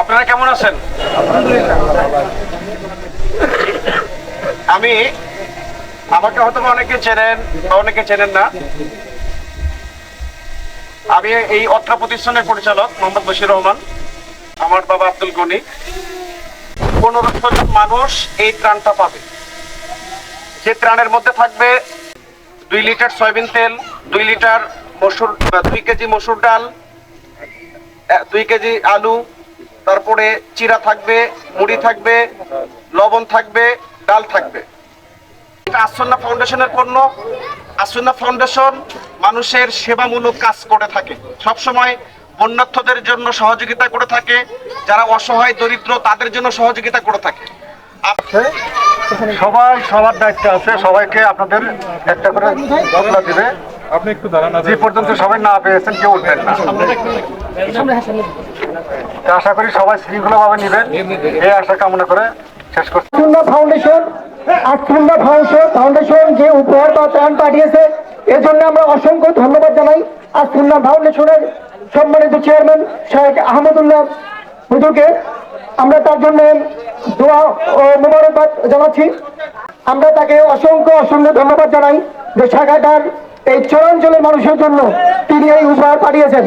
আপনারা কেমন আছেন? আমি, আমাকে হয়তো অনেকে চেনেন বা অনেকে চেনেন না। আমি এই অত্র প্রতিষ্ঠানের পরিচালক, মোহাম্মদ বশির রহমান। আমার বাবা আব্দুল গনি। পনেরোশো জন মানুষ এই ত্রাণটা পাবে। যে ত্রাণের মধ্যে থাকবে দুই লিটার সয়াবিন তেল, দুই লিটার মসুর দুই কেজি মসুর ডাল দুই কেজি আলু, তারপরে চিরা থাকবে, মুড়ি থাকবে, লবণ থাকবে, ডাল থাকবে। এটা আসন্না ফাউন্ডেশনের পণ্য। আসন্না ফাউন্ডেশন মানুষের সেবামূলক কাজ করে থাকে। সবসময় বন্যার্থদের জন্য সহযোগিতা করে থাকে। যারা অসহায়, দরিদ্র, তাদের জন্য সহযোগিতা করে থাকে। সবাই সবার দায়িত্ব আছে। সবাইকে আপনাদের একটা করে দিবে। আপনি একটু দাঁড়ান যে পর্যন্ত সবাই না পেয়েছেন কেউ উঠবেন না। আশা করি সবাই শৃঙ্খলাভাবে নেবেন। এই আশা কামনা করে শেষ করছি। ফাউন্ডেশন ফাউন্ডেশন ফাউন্ডেশন যে উপহার বা ত্রাণ পাঠিয়েছে এর জন্য আমরা অসংখ্য ধন্যবাদ জানাই। ফাউন্ডেশনের সম্মানিত চেয়ারম্যান শেখ আহমদুল্লাহ হুজুরকে। আমরা তার জন্য দোয়া ও মুবারকবাদ জানাচ্ছি। আমরা তাকে অসংখ্য অসংখ্য ধন্যবাদ জানাই যে শাখাটার এই চরাঞ্চলের মানুষের জন্য তিনি এই উপহার পাঠিয়েছেন।